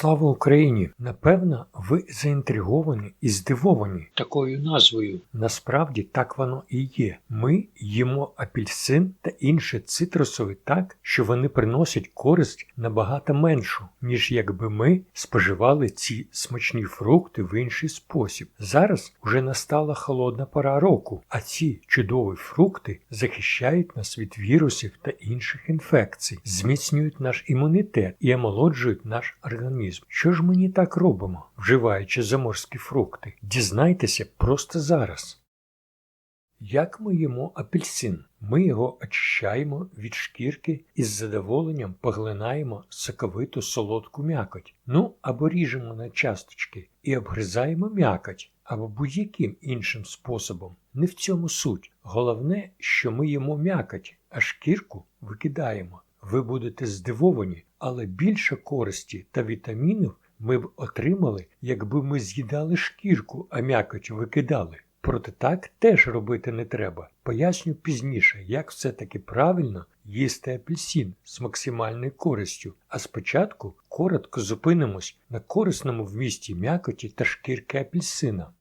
Слава Україні! Напевно, ви заінтриговані і здивовані такою назвою. Насправді так воно і є. Ми їмо апельсин та інші цитрусові так, що вони приносять користь набагато меншу, ніж якби ми споживали ці смачні фрукти в інший спосіб. Зараз уже настала холодна пора року, а ці чудові фрукти захищають нас від вірусів та інших інфекцій, зміцнюють наш імунітет і омолоджують наш організм. Що ж мені так робимо, вживаючи заморські фрукти? Дізнайтеся просто зараз. Як ми їмо апельсин? Ми його очищаємо від шкірки і з задоволенням поглинаємо соковиту солодку м'якоть. Ну або ріжемо на часточки і обгризаємо м'якоть, або будь-яким іншим способом. Не в цьому суть. Головне, що ми їмо м'якоть, а шкірку викидаємо. Ви будете здивовані, але більше користі та вітамінів ми б отримали, якби ми з'їдали шкірку, а м'якоть викидали. Проте так теж робити не треба. Поясню пізніше, як все-таки правильно їсти апельсин з максимальною користю, а спочатку коротко зупинимось на корисному вмісті м'якоті та шкірки апельсина.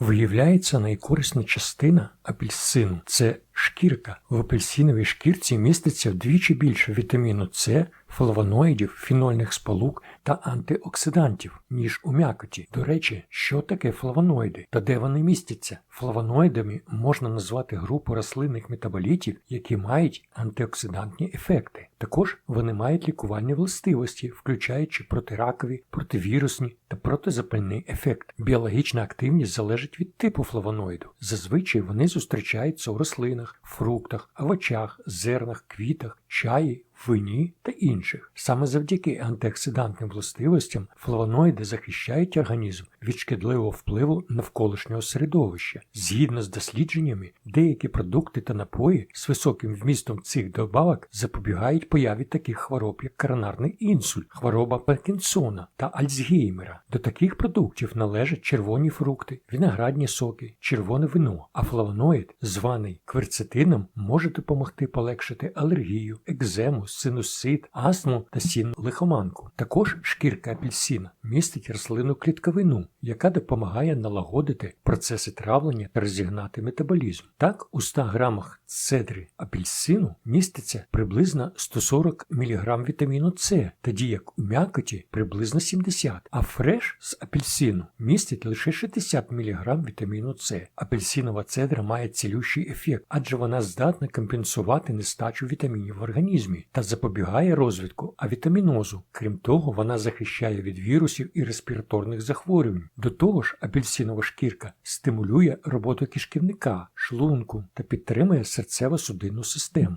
Виявляється, найкорисна частина апельсину це шкірка. В апельсиновій шкірці міститься вдвічі більше вітаміну С, флавоноїдів, фінольних сполук та антиоксидантів, ніж у м'якоті. До речі, що таке флавоноїди та де вони містяться? Флавоноїдами можна назвати групу рослинних метаболітів, які мають антиоксидантні ефекти. Також вони мають лікувальні властивості, включаючи протиракові, противірусні та протизапальний ефект. Біологічна активність залежить від типу флавоноїду. Зазвичай вони зустрічаються у рослинах, фруктах, овочах, зернах, квітах, чаї, вині та інших. Саме завдяки антиоксидантним властивостям флавоноїди захищають організм від шкідливого впливу навколишнього середовища. Згідно з дослідженнями, деякі продукти та напої з високим вмістом цих добавок запобігають появі таких хвороб, як коронарний інсульт, хвороба Паркінсона та Альцгеймера. До таких продуктів належать червоні фрукти, виноградні соки, червоне вино, а флавоноїд, званий кверцетином, може допомогти полегшити алергію, екзему, синусит, астму та сінну лихоманку. Також шкірка апельсина містить рослинну клітковину, яка допомагає налагодити процеси травлення та розігнати метаболізм. Так, у 100 грамах цедри апельсину міститься приблизно 140 мг вітаміну С, тоді як у м'якоті приблизно 70, а фреш з апельсину містить лише 60 мг вітаміну С. Апельсинова цедра має цілющий ефект, адже вона здатна компенсувати нестачу вітамінів в організмі та запобігає розвитку авітамінозу. Крім того, вона захищає від вірусів і респіраторних захворювань. До того ж, апельсинова шкірка стимулює роботу кишківника, шлунку та підтримує серцево-судинну систему.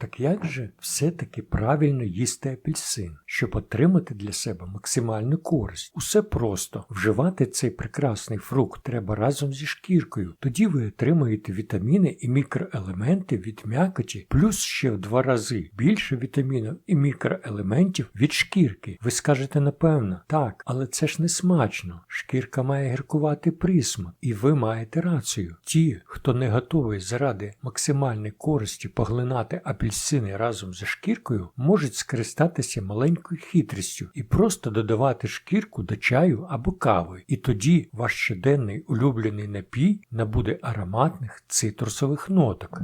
Так як же все-таки правильно їсти апельсин, щоб отримати для себе максимальну користь? Усе просто вживати цей прекрасний фрукт треба разом зі шкіркою. Тоді ви отримаєте вітаміни і мікроелементи від м'якоті, плюс ще в два рази більше вітамінів і мікроелементів від шкірки. Ви скажете напевно, так, але це ж не смачно. Шкірка має гіркувати присмак, і ви маєте рацію. Ті, хто не готовий заради максимальної користі поглинати апельсин, апельсини разом зі шкіркою можуть скористатися маленькою хитрістю і просто додавати шкірку до чаю або кави, і тоді ваш щоденний улюблений напій набуде ароматних цитрусових ноток.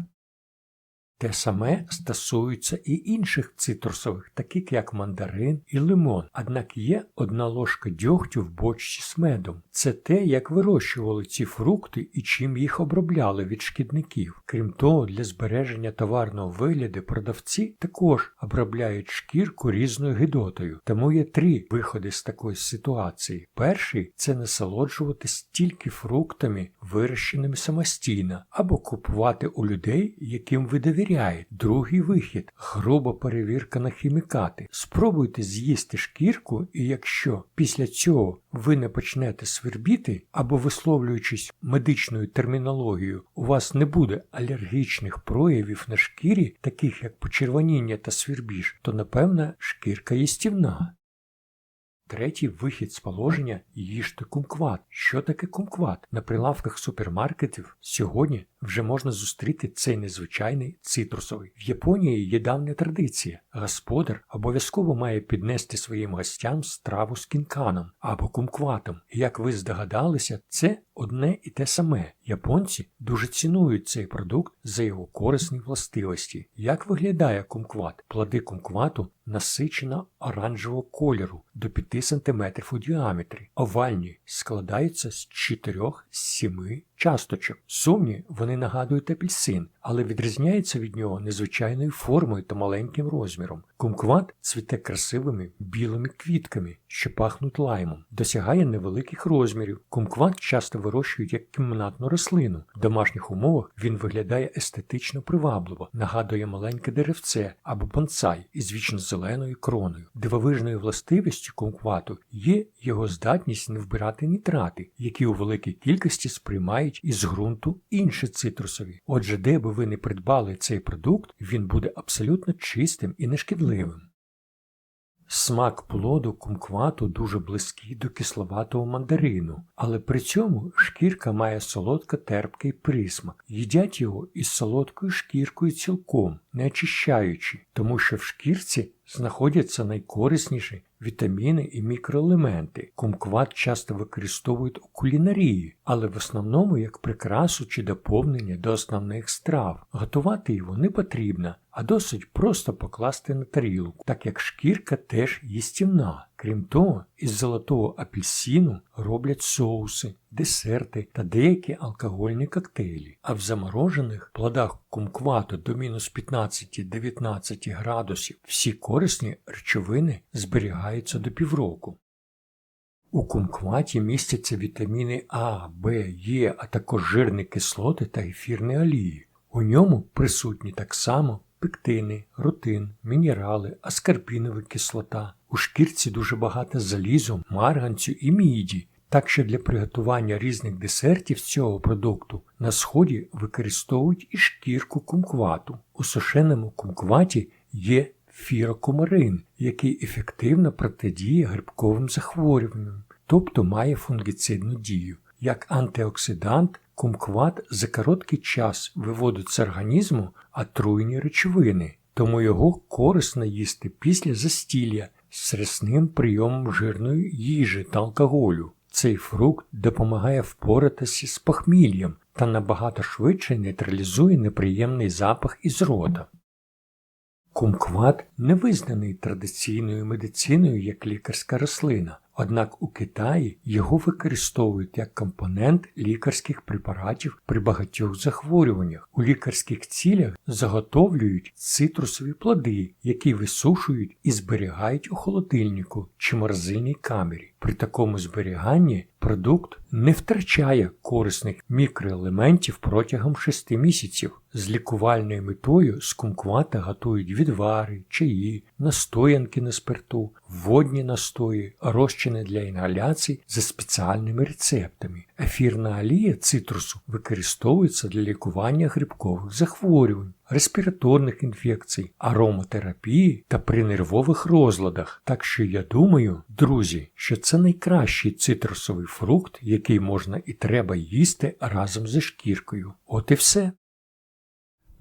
Те саме стосується і інших цитрусових, таких як мандарин і лимон. Однак є одна ложка дьогтю в бочці з медом. Це те, як вирощували ці фрукти і чим їх обробляли від шкідників. Крім того, для збереження товарного вигляду продавці також обробляють шкірку різною гидотою. Тому є три виходи з такої ситуації. Перший це насолоджуватись тільки фруктами, вирощеними самостійно, або купувати у людей, яким ви довіряєте перевіряють. Другий вихід груба перевірка на хімікати. Спробуйте з'їсти шкірку, і якщо після цього ви не почнете свербіти або висловлюючись медичною термінологією, у вас не буде алергічних проявів на шкірі, таких як почервоніння та свірбіж, то напевно шкірка їстівна. Третій вихід з положення їжте кумкват. Що таке кумкват? На прилавках супермаркетів сьогодні вже можна зустріти цей незвичайний цитрусовий. В Японії є давня традиція. Господар обов'язково має піднести своїм гостям страву з кінканом або кумкватом. І як ви здогадалися, це одне і те саме. Японці дуже цінують цей продукт за його корисні властивості. Як виглядає кумкват? Плоди кумквату насичено оранжевого кольору до 5 см у діаметрі, овальні складаються з 4-7 часточок. Сумні вони нагадують апельсин, але відрізняються від нього незвичайною формою та маленьким розміром. Кумкват цвіте красивими білими квітками, що пахнуть лаймом, досягає невеликих розмірів. Кумкват часто вирощують як кімнатну рослину. В домашніх умовах він виглядає естетично привабливо, нагадує маленьке деревце або бонсай із вічно зеленою кроною. Дивовижною властивістю кумквату є його здатність не вбирати нітрати, які у великій кількості сприймають із ґрунту інші цитрусові. Отже, де би ви не придбали цей продукт, він буде абсолютно чистим і нешкідливим. Смак плоду кумквату дуже близький до кисловатого мандарину, але при цьому шкірка має солодко-терпкий присмак. Їдять його із солодкою шкіркою цілком, не очищаючи, тому що в шкірці знаходяться найкорисніші вітаміни і мікроелементи. Кумкват часто використовують у кулінарії, але в основному як прикрасу чи доповнення до основних страв. Готувати його не потрібно, а досить просто покласти на тарілку, так як шкірка теж їстівна. Крім того, із золотого апельсину роблять соуси, десерти та деякі алкогольні коктейлі, а в заморожених плодах кумквату до мінус 15-19 градусів всі корисні речовини зберігаються до півроку. У кумкваті містяться вітаміни А, Б, Е, а також жирні кислоти та ефірні олії. У ньому присутні так само пектини, рутин, мінерали, аскарбінова кислота. У шкірці дуже багато залізу, марганцю і міді, так що для приготування різних десертів з цього продукту на сході використовують і шкірку кумквату. У сушеному кумкваті є фірокумарин, який ефективно протидіє грибковим захворюванням, тобто має фунгіцидну дію. Як антиоксидант, кумкват за короткий час виводить з організму отруйні речовини, тому його корисно їсти після застілля з рясним прийомом жирної їжі та алкоголю. Цей фрукт допомагає впоратися з похміллям та набагато швидше нейтралізує неприємний запах із рота. Кумкват не визнаний традиційною медициною як лікарська рослина, однак у Китаї його використовують як компонент лікарських препаратів при багатьох захворюваннях. У лікарських цілях заготовлюють цитрусові плоди, які висушують і зберігають у холодильнику чи морозильній камері. При такому зберіганні продукт не втрачає корисних мікроелементів протягом 6 місяців. З лікувальною метою з готують відвари, чаї, настоянки на спирту, водні настої, розчини для інгаляцій за спеціальними рецептами. Ефірна олія цитрусу використовується для лікування грибкових захворювань, респіраторних інфекцій, ароматерапії та при нервових розладах. Так що я думаю, друзі, що це найкращий цитрусовий фрукт, який можна і треба їсти разом зі шкіркою. От і все.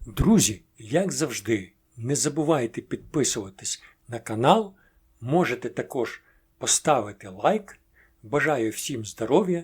Друзі, як завжди, не забувайте підписуватись на канал. Можете також поставити лайк. Бажаю всім здоров'я